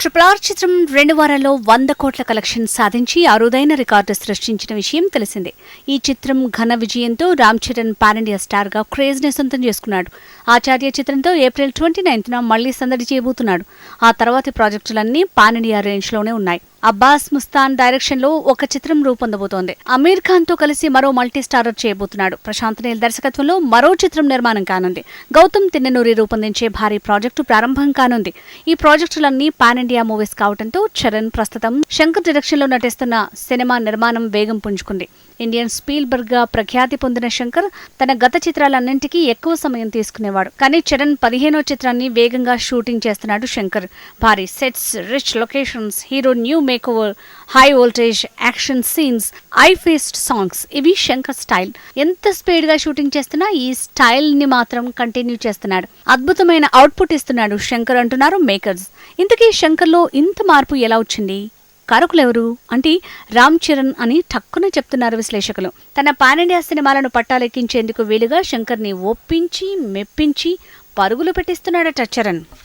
Triple R చిత్రం రెండు వారాల్లో వంద కోట్ల కలెక్షన్ సాధించి అరుదైన రికార్డు సృష్టించిన విషయం తెలిసిందే. ఈ చిత్రం ఘన విజయంతో రామ్ చరణ్ పానిండియా స్టార్గా స్టార్గా క్రేజ్ని సొంతం చేసుకున్నాడు. ఆచార్య చిత్రంతో ఏప్రిల్ ట్వంటీ నైన్త్న మళ్ళీ సందడి చేయబోతున్నాడు. ఆ తర్వాతి ప్రాజెక్టులన్నీ పానిండియా రేంజ్లోనే రేంజ్లోనే ఉన్నాయి. అబ్బాస్ ముస్తాన్ డైరెక్షన్లో ఒక చిత్రం రూపొందబోతోంది. అమీర్ ఖాన్తో కలిసి మరో మల్టీ స్టారర్ చేయబోతున్నాడు. ప్రశాంత్ నీల్ దర్శకత్వంలో మరో చిత్రం నిర్మాణం కానుంది. గౌతమ్ తిన్ననూరి రూపొందించే భారీ ప్రాజెక్టు ప్రారంభం కానుంది. ఈ ప్రాజెక్టులన్నీ పాన్ ఇండియా మూవీస్ కావడంతో చరణ్ ప్రస్తుతం శంకర్ డైరెక్షన్లో నటిస్తున్న సినిమా నిర్మాణం వేగం పుంజుకుంది. ఇండియన్ స్పీల్బర్గ్గా ప్రఖ్యాతి పొందిన శంకర్ తన గత చిత్రాలన్నింటికీ ఎక్కువ సమయం తీసుకునేవాడు. కానీ చరణ్ పదిహేనో చిత్రాన్ని వేగంగా షూటింగ్ చేస్తున్నాడు శంకర్. భారీ sets rich locations hero new makeover high voltage action scenes eye feast songs ఇవి శంకర్ స్టైల్ ఎంత స్పీడ్గా షూటింగ్ చేస్తున్నా ఈ స్టైల్ని మాత్రం కంటిన్యూ చేస్తున్నాడు. అద్భుతమైన అవుట్పుట్ ఇస్తున్నాడు శంకర్ అంటున్నారు మేకర్స్ ఇంతకీ శంకర్లో ఇంత మార్పు ఎలా వచ్చింది? కారకులెవరు అంటే రామ్ చరణ్ అని టక్కున చెప్తున్నారు విశ్లేషకులు. తన పానిండియా సినిమాలను పట్టాలెక్కించేందుకు వీలుగా శంకర్ని ఒప్పించి మెప్పించి పరుగులు పెట్టిస్తున్నాడట చరణ్.